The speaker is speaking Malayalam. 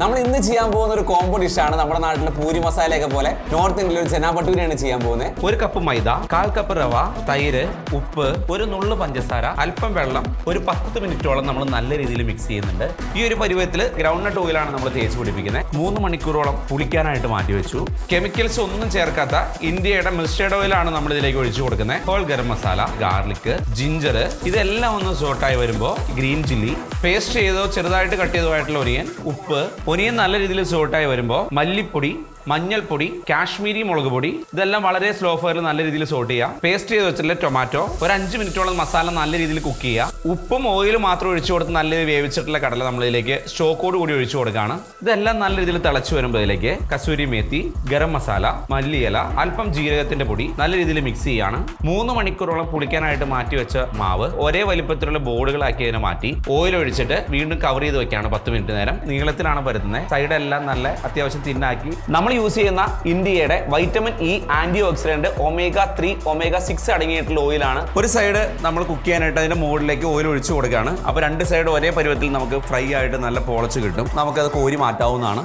നമ്മൾ ഇന്ന് ചെയ്യാൻ പോകുന്ന ഒരു കോംബോ ആണ് നമ്മുടെ നാട്ടിലെ പൂരി മസാലയൊക്കെ പോലെ നോർത്ത് ഇന്ത്യയിൽ ഒരു ചെനാ ഭട്ടൂരിയാണ് ചെയ്യാൻ പോകുന്നത്. ഒരു കപ്പ് മൈദ കാൽ കപ്പ് റവ തൈര് ഉപ്പ് ഒരു നുള്ളു പഞ്ചസാര അല്പം വെള്ളം ഒരു പത്ത് മിനിറ്റോളം നമ്മൾ നല്ല രീതിയിൽ മിക്സ് ചെയ്യുന്നുണ്ട്. ഈ ഒരു പരുവത്തിൽ ഗ്രൗണ്ട് നട്ട് ഓയിലാണ് നമ്മൾ തേച്ച് പിടിപ്പിക്കുന്നത്. മൂന്ന് മണിക്കൂറോളം പുളിക്കാനായിട്ട് മാറ്റി വെച്ചു. കെമിക്കൽസ് ഒന്നും ചേർക്കാത്ത ഇന്ത്യയുടെ മിസ്റ്റേഡ് ഓയിലാണ് നമ്മൾ ഇതിലേക്ക് ഒഴിച്ചു കൊടുക്കുന്നത്. Whole garam masala garlic ginger ഇതെല്ലാം ഒന്ന് സോട്ടായി വരുമ്പോൾ ഗ്രീൻ ചില്ലി പേസ്റ്റ് ചെയ്തോ ചെറുതായിട്ട് കട്ട് ചെയ്തോ ആയിട്ടുള്ള ഒരിയൻ ഉപ്പ് ഒനിയൻ നല്ല രീതിയിൽ സോട്ടായി വരുമ്പോൾ മല്ലിപ്പൊടി മഞ്ഞൾപ്പൊടി കാശ്മീരി മുളക് പൊടി ഇതെല്ലാം വളരെ സ്ലോ ഫയറിൽ നല്ല രീതിയിൽ സോട്ട് ചെയ്യുക പേസ്റ്റ് ചെയ്ത് വെച്ചിട്ടുള്ള ടൊമാറ്റോ ഒരു അഞ്ച് മിനിറ്റോളം മസാല നല്ല രീതിയിൽ കുക്ക് ചെയ്യുക ഉപ്പും ഓയിലും മാത്രം ഒഴിച്ചു കൊടുത്ത് നല്ല രീതിയിൽ വേവിച്ചിട്ടുള്ള കടല നമ്മളിലേക്ക് സ്റ്റോക്കോട് കൂടി ഒഴിച്ചു കൊടുക്കുകയാണ് ഇതെല്ലാം നല്ല രീതിയിൽ തിളച്ചു വരുമ്പോൾ ഇതിലേക്ക് കസൂരി മേത്തി ഗരം മസാല മല്ലിയില അല്പം ജീരകത്തിന്റെ പൊടി നല്ല രീതിയിൽ മിക്സ് ചെയ്യാണ്. മൂന്ന് മണിക്കൂറോളം പുളിക്കാനായിട്ട് മാറ്റി വെച്ച മാവ് ഒരേ വലിപ്പത്തിലുള്ള ബോർഡുകളാക്കി അതിനെ മാറ്റി ഓയിൽ ഒഴിച്ചിട്ട് വീണ്ടും കവർ ചെയ്ത് വെക്കുകയാണ് പത്ത് മിനിറ്റ് നേരം. നീളത്തിലാണ് പരുത്തുന്നത്. സൈഡെല്ലാം നല്ല അത്യാവശ്യം തിന്നാക്കി നമ്മൾ യൂസ് ചെയ്യുന്ന ഇന്ത്യയുടെ vitamin E antioxidant omega three omega six അടങ്ങിയിട്ടുള്ള ഓയിലാണ് ഒരു സൈഡ് നമ്മൾ കുക്ക് ചെയ്യാനായിട്ട് അതിന്റെ മുകളിലേക്ക് ഓയിൽ ഒഴിച്ചു കൊടുക്കുകയാണ്. അപ്പോൾ രണ്ട് സൈഡ് ഒരേ പരുവത്തിൽ നമുക്ക് ഫ്രൈ ആയിട്ട് നല്ല പൊളച്ച് കിട്ടും. നമുക്കത് കോരി മാറ്റാവുന്നതാണ്.